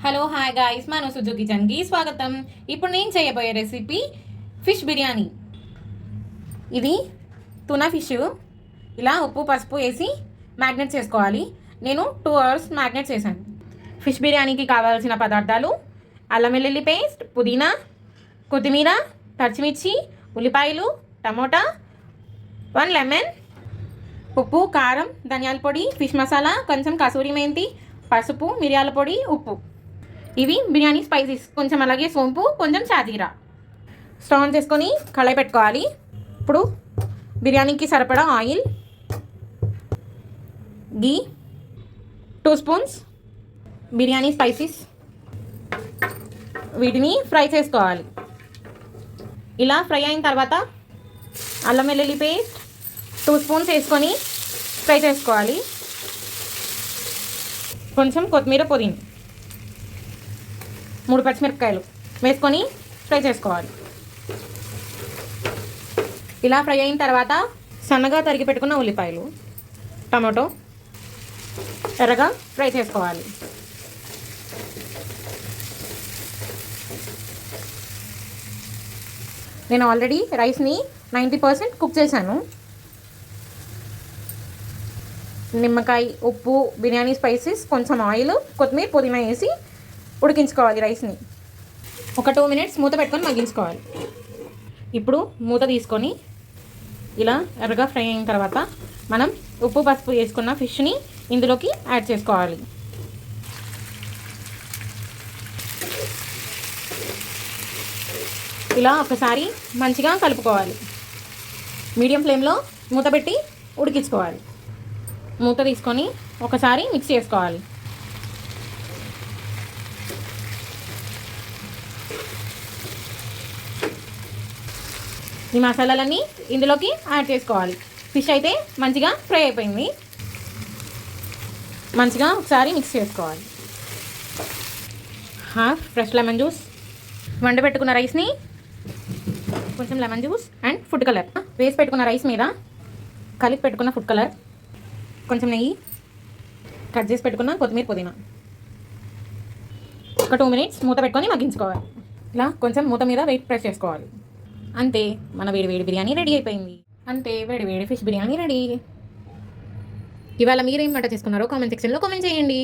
Hello hi guys మన సుజు కిచెన్కి స్వాగతం ఇప్పుడు నేను చేయబోయే రెసిపీ ఫిష్ బిర్యానీ ఇది తునా ఫిష్ ఇలా ఉప్పు పసుపు వేసి మ్యాగ్నెట్ చేసుకోవాలి నేను టూ అవర్స్ మ్యాగ్నెట్ చేశాను ఫిష్ బిర్యానీకి కావాల్సిన పదార్థాలు అల్లం వెల్లుల్లి పేస్ట్ పుదీనా కొత్తిమీర పచ్చిమిర్చి ఉల్లిపాయలు టమోటా వన్ లెమన్ ఉప్పు కారం ధనియాల పొడి ఫిష్ మసాలా కొంచెం కసూరి మెంతి పసుపు మిరియాల పొడి ఉప్పు. ఇవి బిర్యానీ స్పైసెస్. కొంచెం అలాగే సోంపు కొంచెం షాజీరా. స్టవ్ ఆన్ చేసుకొని కళాయి పెట్టుకోవాలి. ఇప్పుడు బిర్యానీకి సరిపడా oil ghee two spoons biryani spices. వీటిని ఫ్రై చేసుకోవాలి. ఇలా ఫ్రై అయిన తర్వాత అల్లం వెల్లుల్లి పేస్ట్ టూ స్పూన్స్ వేసుకొని ఫ్రై చేసుకోవాలి. కొంచెం కొత్తిమీర పుదీనా. మూడు పచ్చిమిరపకాయలు వేసుకొని ఫ్రై చేసుకోవాలి. ఇలా ఫ్రై అయిన తర్వాత సన్నగా తరిగి పెట్టుకున్న ఉల్లిపాయలు టమాటో ఎర్రగా ఫ్రై చేసుకోవాలి. నేను ఆల్రెడీ రైస్ని నైంటీ పర్సెంట్ కుక్ చేశాను. నిమ్మకాయ ఉప్పు బిర్యానీ స్పైసెస్ కొంచెం ఆయిల్ కొత్తిమీర పుదీనా వేసి ఉడికించుకోవాలి రైస్ని. ఒక టూ మినిట్స్ మూత పెట్టుకొని మగ్గించుకోవాలి. ఇప్పుడు మూత తీసుకొని ఇలా ఎర్రగా ఫ్రై అయిన తర్వాత మనం ఉప్పు పసుపు వేసుకున్న ఫిష్ని ఇందులోకి యాడ్ చేసుకోవాలి. ఇలా ఒకసారి మంచిగా కలుపుకోవాలి. మీడియం ఫ్లేమ్లో మూత పెట్టి ఉడికించుకోవాలి. మూత తీసుకొని ఒకసారి మిక్స్ చేసుకోవాలి. ఈ మసాలాలన్నీ ఇందులోకి యాడ్ చేసుకోవాలి. ఫిష్ అయితే మంచిగా ఫ్రై అయిపోయింది. మంచిగా ఒకసారి మిక్స్ చేసుకోవాలి. హాఫ్ ఫ్రెష్ లెమన్ జ్యూస్ వండ పెట్టుకున్న రైస్ని కొంచెం lemon juice and food colour వేసి పెట్టుకున్న రైస్ మీద కలిపి పెట్టుకున్న ఫుడ్ కలర్ కొంచెం నెయ్యి కట్ చేసి పెట్టుకున్న కొత్తిమీర పుదీనా. ఒక టూ మినిట్స్ మూత పెట్టుకొని మగ్గించుకోవాలి. ఇలా కొంచెం మూత మీద వెయిట్ ప్రెస్ చేసుకోవాలి. అంతే మన వేడి వేడి బిర్యానీ రెడీ అయిపోయింది. అంతే వేడి వేడి ఫిష్ బిర్యానీ రెడీ ఇవాళ మీరేం వంట చేసుకున్నారో కామెంట్ సెక్షన్లో కామెంట్ చేయండి.